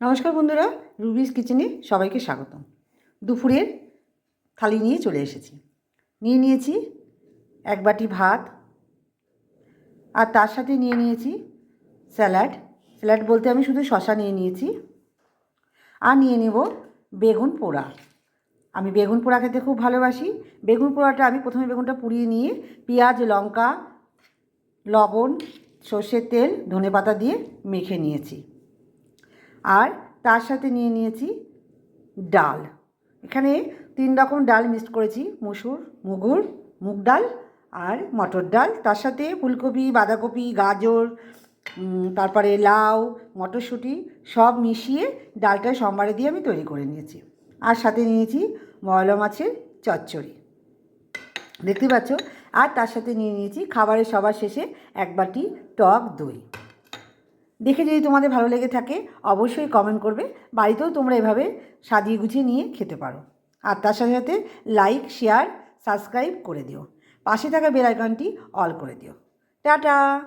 নমস্কার বন্ধুরা, রুবিস কিচেনে সবাইকে স্বাগতম। দুপুরের থালি নিয়ে চলে এসেছি। নিয়ে নিয়েছি এক বাটি ভাত আর তার সাথে নিয়ে নিয়েছি স্যালাড। স্যালাড বলতে আমি শুধু শশা নিয়ে নিয়েছি আর নিয়ে নেব বেগুন পোড়া। আমি বেগুন পোড়া খেতে খুব ভালোবাসি। বেগুন পোড়াটা আমি প্রথমে বেগুনটা পুড়িয়ে নিয়ে পেঁয়াজ, লঙ্কা, লবণ, সর্ষের তেল ধনে পাতা দিয়ে মেখে নিয়েছি। আর তার সাথে নিয়ে নিয়েছি ডাল। এখানে তিন রকম ডাল মিক্সড করেছি, মুসুর, মুগুর, মুগ ডাল আর মটর ডাল। তার সাথে ফুলকপি, বাঁধাকপি, গাজর তারপরে লাউ, মটরশুঁটি সব মিশিয়ে ডালটা সোমবারে দিয়ে আমি তৈরি করে নিয়েছি। আর সাথে নিয়েছি ময়লা মাছের চচ্চড়ি। দেখতে পাচ্ছ? আর তার সাথে নিয়ে নিয়েছি খাবারের সবার শেষে এক বাটি টক দই। দেখে যদি তোমাদের ভালো লেগে থাকে, অবশ্যই কমেন্ট করবে। বাড়িতেও তোমরা এভাবে সাজিয়ে গুছিয়ে নিয়ে খেতে পারো। আর তার সাথে সাথে লাইক শেয়ার সাবস্ক্রাইব করে দিও। পাশে থাকা বেল আইকনটি অল করে দিও। টাটা!